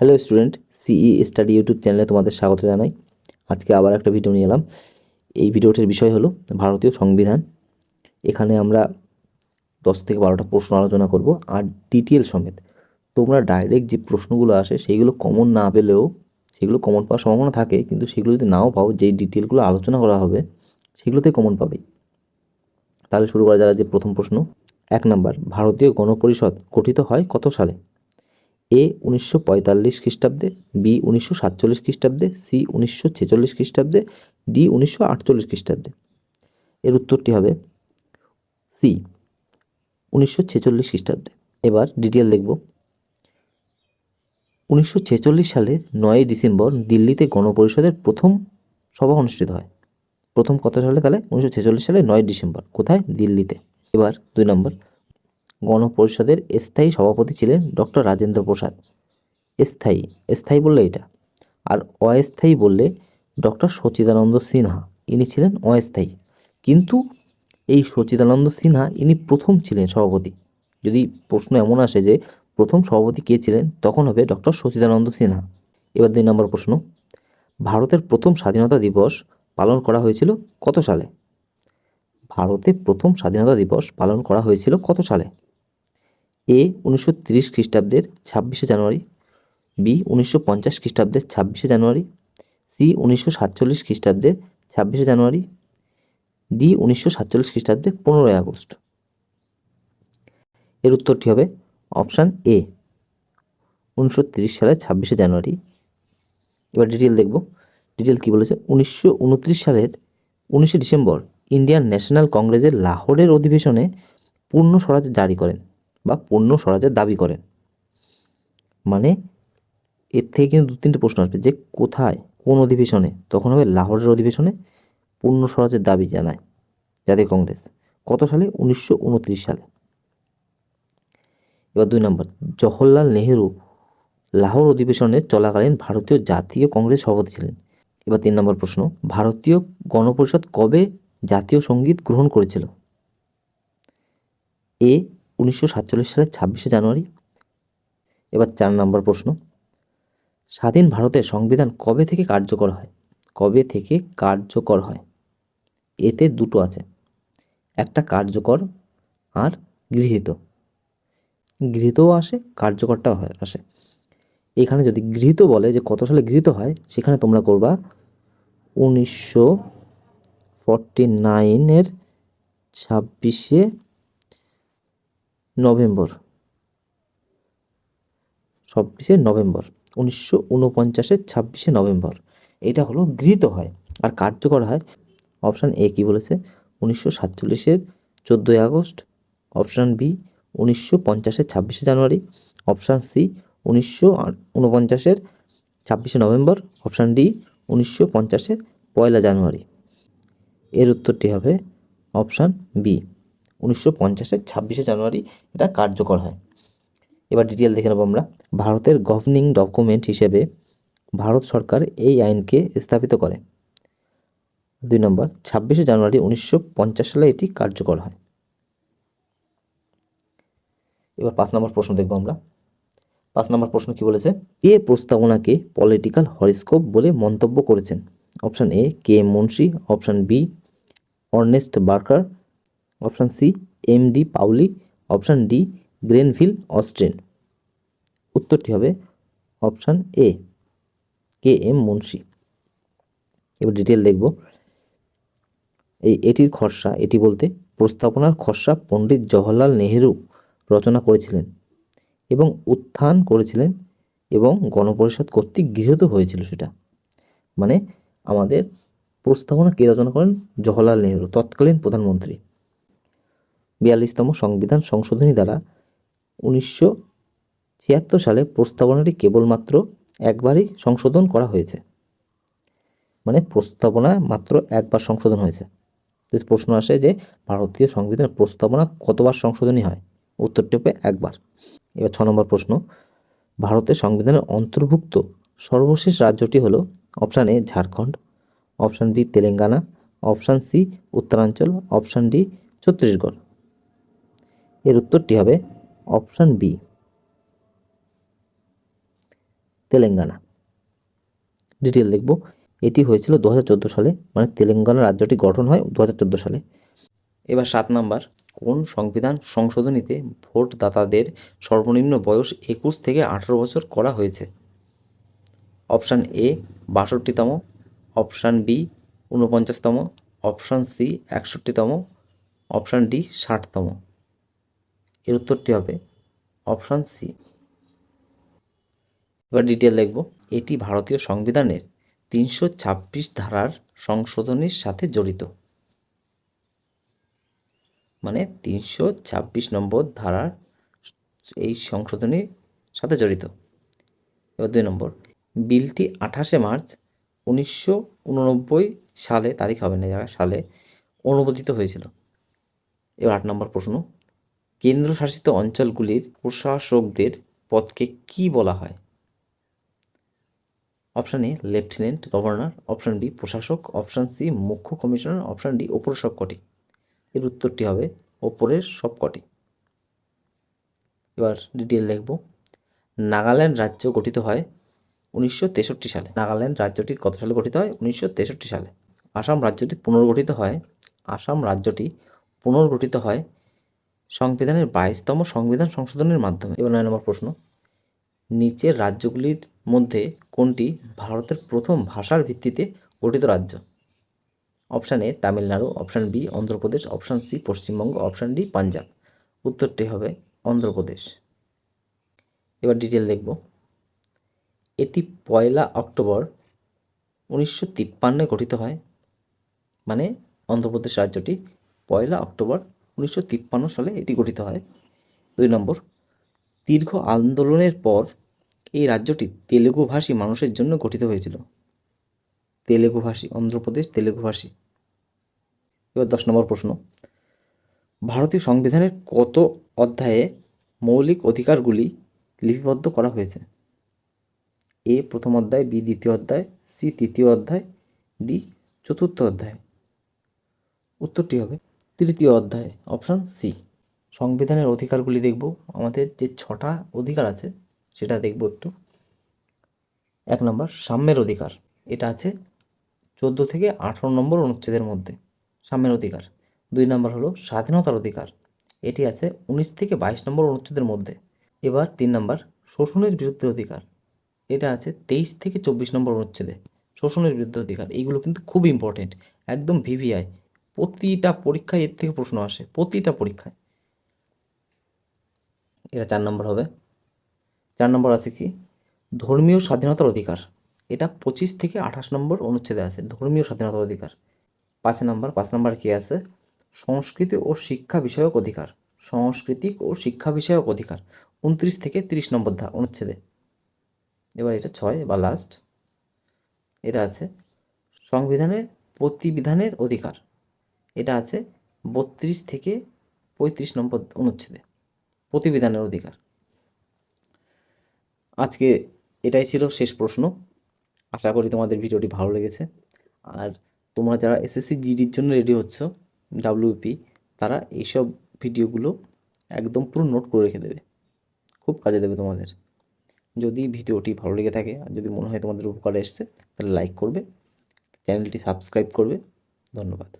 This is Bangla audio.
Hello student C study YouTube চ্যানেলে তোমাদের স্বাগত জানাই। আজকে আবার একটা ভিডিও নিয়ে এলাম। এই ভিডিওটির বিষয় হলো ভারতীয় সংবিধান। এখানে আমরা দশ থেকে বারোটা প্রশ্ন আলোচনা করব আর ডিটেল সমেত। তোমরা ডাইরেক্ট যে প্রশ্নগুলো আসে সেইগুলো কমন না পেলেও, সেগুলো কমন পাওয়ার সম্ভাবনা থাকে, কিন্তু সেগুলো যদি নাও পাও, যেই ডিটেলগুলো আলোচনা করা হবে, সেগুলোতে কমন পাবে। তাহলে শুরু করা যারা যে প্রথম প্রশ্ন। এক নাম্বার, ভারতীয় গণপরিষদ গঠিত হয় কত সালে? এ উনিশশো পঁয়তাল্লিশ খ্রিস্টাব্দে, বি উনিশশো সাতচল্লিশ খ্রিস্টাব্দে, সি উনিশশো ছেচল্লিশ খ্রিস্টাব্দে, ডি উনিশশো আটচল্লিশ খ্রিস্টাব্দে। এর উত্তরটি হবে সি উনিশশো ছেচল্লিশ খ্রিস্টাব্দে। এবার ডিটেল দেখব। উনিশশো ছেচল্লিশ সালের নয়ই ডিসেম্বর দিল্লিতে গণপরিষদের প্রথম সভা অনুষ্ঠিত হয়। প্রথম কত সালে তাহলে? উনিশশো ছেচল্লিশ সালে নয় ডিসেম্বর। কোথায়? দিল্লিতে। এবার দুই নম্বর। গণপরিষদের স্থায়ী সভাপতি ছিলেন ডক্টর রাজেন্দ্র প্রসাদ। স্থায়ী স্থায়ী বললে এটা। আর অস্থায়ী বললে ডক্টর সচিদানন্দ সিনহা। ইনি ছিলেন অস্থায়ী। কিন্তু এই সচিদানন্দ সিনহা ইনি প্রথম ছিলেন সভাপতি। যদি প্রশ্ন এমন আসে যে প্রথম সভাপতি কে ছিলেন, তখন হবে ডক্টর সচিদানন্দ সিনহা। এবার দুই নম্বর প্রশ্ন। ভারতের প্রথম স্বাধীনতা দিবস পালন করা হয়েছিল কত সালে? ভারতে প্রথম স্বাধীনতা দিবস পালন করা হয়েছিল কত সালে? এ উনিশশো তিরিশ খ্রিস্টাব্দের ছাব্বিশে জানুয়ারি, বি উনিশশো পঞ্চাশ খ্রিস্টাব্দের ছাব্বিশে জানুয়ারি, সি উনিশশো সাতচল্লিশ খ্রিস্টাব্দের ছাব্বিশে জানুয়ারি, ডি উনিশশো সাতচল্লিশ খ্রিস্টাব্দের পনেরোই আগস্ট। এর উত্তরটি হবে? অপশান এ, উনিশশো তিরিশ সালের ছাব্বিশে জানুয়ারি। এবার ডিটেল দেখব। ডিটেল কী বলেছে? উনিশশো উনত্রিশ সালের উনিশে ডিসেম্বর ইন্ডিয়ান ন্যাশনাল কংগ্রেসের লাহোরের অধিবেশনে পূর্ণ স্বরাজ জারি করেন। বা পূর্ণ স্বরাজের দাবি করেন মানে এর থেকে কিন্তু দু তিনটে প্রশ্ন আসবে যে কোথায়, কোন অধিবেশনে, তখন হবে লাহোরের অধিবেশনে পূর্ণ স্বরাজের দাবি জানায় জাতীয় কংগ্রেস। কত সালে? উনিশশো উনত্রিশ সালে। এবার দুই নম্বর, জওহরলাল নেহেরু লাহোর অধিবেশনে চলাকালীন ভারতীয় জাতীয় কংগ্রেস সভাপতি ছিলেন। এবার তিন নম্বর প্রশ্ন, ভারতীয় গণপরিষদ কবে জাতীয় সংগীত গ্রহণ করেছিল? এ উনিশশো সাতচল্লিশ সালের ছাব্বিশে জানুয়ারি। এবার চার নম্বর প্রশ্ন। স্বাধীন ভারতের সংবিধান কবে থেকে কার্যকর হয়? কবে থেকে কার্যকর হয়? এতে দুটো আছে। একটা কার্যকর আর গৃহীত। গৃহীতও আসে, কার্যকরটাও হয়, আসে। এখানে যদি গৃহীত বলে যে কত সালে গৃহীত হয়, সেখানে তোমরা করবা উনিশশো ফর্টি নাইনের ছাব্বিশে নভেম্বর। ছাব্বিশে নভেম্বর, উনিশশো উনপঞ্চাশের ছাব্বিশে নভেম্বর। এটা হলো গৃহীত হয়। আর কার্যকর হয় অপশান এ কী বলেছে? উনিশশো সাতচল্লিশের চোদ্দোই আগস্ট, অপশান বি, উনিশশো পঞ্চাশের ছাব্বিশে জানুয়ারি, অপশান সি, উনিশশো উনপঞ্চাশের ছাব্বিশে নভেম্বর, অপশান ডি, উনিশশো পঞ্চাশের পয়লা জানুয়ারি। এর উত্তরটি হবে অপশান বি। উনিশশো পঞ্চাশের ছাব্বিশে জানুয়ারি এটা কার্যকর হয়। এবার ডিটেল দেখে নেব আমরা। ভারতের গভর্নিং ডকুমেন্ট হিসেবে ভারত সরকার এই আইনকে স্থাপিত করে। দুই নম্বর, ছাব্বিশে জানুয়ারি উনিশশো পঞ্চাশ সালে এটি কার্যকর হয়। এবার পাঁচ নম্বর প্রশ্ন দেখব আমরা। পাঁচ নম্বর প্রশ্ন কি বলেছে? এ প্রস্তাবনাকে পলিটিক্যাল হরিস্কোপ বলে মন্তব্য করেছেন। Option A K Munshi option B Ernest Barker option C M D Pylee option D Granville Austin উত্তরটি হবে option A, K M Munshi. এবার ডিটেল দেখব। এই এটির খসড়া, এটি বলতে প্রস্তাবনার খসড়া পণ্ডিত জওহরলাল নেহেরু রচনা করেছিলেন এবং উত্থান করেছিলেন এবং গণপরিষদ কর্তৃক গৃহীত হয়েছিল সেটা। মানে আমাদের প্রস্তাবনা কে রচনা করেন? জওহরলাল নেহেরু, তৎকালীন প্রধানমন্ত্রী। বিয়াল্লিশতম সংবিধান সংশোধনী দ্বারা উনিশশো ছিয়াত্তর সালে প্রস্তাবনাটি কেবলমাত্র একবারই সংশোধন করা হয়েছে। মানে প্রস্তাবনা মাত্র একবার সংশোধন হয়েছে। যদি প্রশ্ন আসে যে ভারতীয় সংবিধানের প্রস্তাবনা কতবার সংশোধনী হয়? উত্তরটি হবে একবার। এবার ছ নম্বর প্রশ্ন। ভারতের সংবিধানের অন্তর্ভুক্ত সর্বশেষ রাজ্যটি হলো option A Jharkhand, option B Telangana, option C Uttaranchal, option D Chhattisgarh. এর উত্তরটি হবে অপশান বি। তেলেঙ্গানা। ডিটেল দেখব। এটি হয়েছিল দু হাজার চোদ্দ সালে মানে তেলেঙ্গানা রাজ্যটি গঠন হয় দু হাজার চোদ্দ সালে। এবার সাত নাম্বার, কোন সংবিধান সংশোধনীতে ভোটদাতাদের সর্বনিম্ন বয়স একুশ থেকে আঠারো বছর করা হয়েছে? অপশান এ, বাষট্টিতম। অপশান বি, ঊনপঞ্চাশতম। অপশান সি, একষট্টিতম। অপশান ডি, ষাটতম। এর উত্তরটি হবে অপশান সি। এবার ডিটেল দেখব। এটি ভারতীয় সংবিধানের তিনশো ছাব্বিশ ধারার সংশোধনীর সাথে জড়িত। মানে তিনশো ছাব্বিশ নম্বর ধারার এই সংশোধনীর সাথে জড়িত। এবার দুই নম্বর। বিলটি আঠাশে মার্চ উনিশশো উননব্বই সালে, তারিখ হবে না সালে অনুমোদিত হয়েছিল। এবার আট নম্বর প্রশ্ন। কেন্দ্রশাসিত অঞ্চলগুলির প্রশাসকদের পদকে কি বলা হয়? Option A, lieutenant governor, option B, প্রশাসক, অপশান সি, মুখ্য কমিশনার, অপশান ডি ওপরের সবকটি এর উত্তরটি হবে ওপরের সবকটি এবার ডিটেল দেখব। নাগাল্যান্ড রাজ্য গঠিত হয় উনিশশো তেষট্টি সালে। নাগাল্যান্ড রাজ্যটি কত সালে গঠিত হয়? উনিশশো তেষট্টি সালে। আসাম রাজ্যটি পুনর্গঠিত হয়। আসাম রাজ্যটি পুনর্গঠিত হয় সংবিধানের বাইশতম সংবিধান সংশোধনের মাধ্যমে। এবার নয় নম্বর প্রশ্ন। নিচের রাজ্যগুলির মধ্যে কোনটি ভারতের প্রথম ভাষার ভিত্তিতে গঠিত রাজ্য? Option A Tamil Nadu, option B Andhra Pradesh, option C Paschimbanga, option D Punjab. উত্তরটি হবে অন্ধ্রপ্রদেশ। এবার ডিটেল দেখব। এটি পয়লা অক্টোবর উনিশশো তিপ্পান্নে গঠিত হয়। মানে অন্ধ্রপ্রদেশ রাজ্যটি পয়লা অক্টোবর উনিশশো তিপ্পান্ন সালে এটি গঠিত হয়। দুই নম্বর, দীর্ঘ আন্দোলনের পর এই রাজ্যটি তেলেগুভাষী মানুষের জন্য গঠিত হয়েছিল। তেলেগুভাষী, অন্ধ্রপ্রদেশ তেলেগুভাষী। এবার দশ নম্বর প্রশ্ন, ভারতীয় সংবিধানের কত অধ্যায়ে মৌলিক অধিকারগুলি লিপিবদ্ধ করা হয়েছে? এ, প্রথম অধ্যায়, বি, দ্বিতীয় অধ্যায়, সি, তৃতীয় অধ্যায়, ডি, চতুর্থ অধ্যায়। উত্তরটি হবে তৃতীয় অধ্যায় অপশান সি সংবিধানের অধিকারগুলি দেখব। আমাদের যে ছটা অধিকার আছে, সেটা দেখব একটু। এক নম্বর, সাম্যের অধিকার। এটা আছে চোদ্দ থেকে আঠারো নম্বর অনুচ্ছেদের মধ্যে, সাম্যের অধিকার। দুই নম্বর হলো স্বাধীনতার অধিকার। এটি আছে উনিশ থেকে বাইশ নম্বর অনুচ্ছেদের মধ্যে। এবার তিন নম্বর, শোষণের বিরুদ্ধে অধিকার। এটা আছে তেইশ থেকে চব্বিশ নম্বর অনুচ্ছেদে, শোষণের বিরুদ্ধে অধিকার। এইগুলো কিন্তু খুব ইম্পর্টেন্ট একদম ভিভিআই প্রতিটা পরীক্ষায় এর থেকে প্রশ্ন আসে, প্রতিটা পরীক্ষায়। এটা চার নম্বর হবে। চার নম্বর আছে কি? ধর্মীয় স্বাধীনতার অধিকার। এটা পঁচিশ থেকে আঠাশ নম্বর অনুচ্ছেদে আছে, ধর্মীয় স্বাধীনতার অধিকার। পাঁচ নম্বর পাঁচ নম্বর কি আছে? সংস্কৃতি ও শিক্ষা বিষয়ক অধিকার, সাংস্কৃতিক ও শিক্ষা বিষয়ক অধিকার। উনত্রিশ থেকে তিরিশ নম্বর ধা, অনুচ্ছেদে। এবার এটা ছয় বা লাস্ট এটা আছে, সংবিধানের প্রতিবিধানের অধিকার। এটা আছে বত্রিশ থেকে পঁয়ত্রিশ নম্বর অনুচ্ছেদে, প্রতিবিধানের অধিকার। আজকে এটাই ছিল শেষ প্রশ্ন। আশা করি তোমাদের ভিডিওটি ভালো লেগেছে। আর তোমরা যারা এসএসসি জিডির জন্য রেডি হচ্ছ, ডাব্লিউপি, তারা এইসব ভিডিওগুলো একদম পুরো নোট করে রেখে দেবে। খুব কাজে দেবে তোমাদের। যদি ভিডিওটি ভালো লেগে থাকে আর যদি মনে হয় তোমাদের উপকারে এসছে, তাহলে লাইক করবে, চ্যানেলটি সাবস্ক্রাইব করবে। ধন্যবাদ।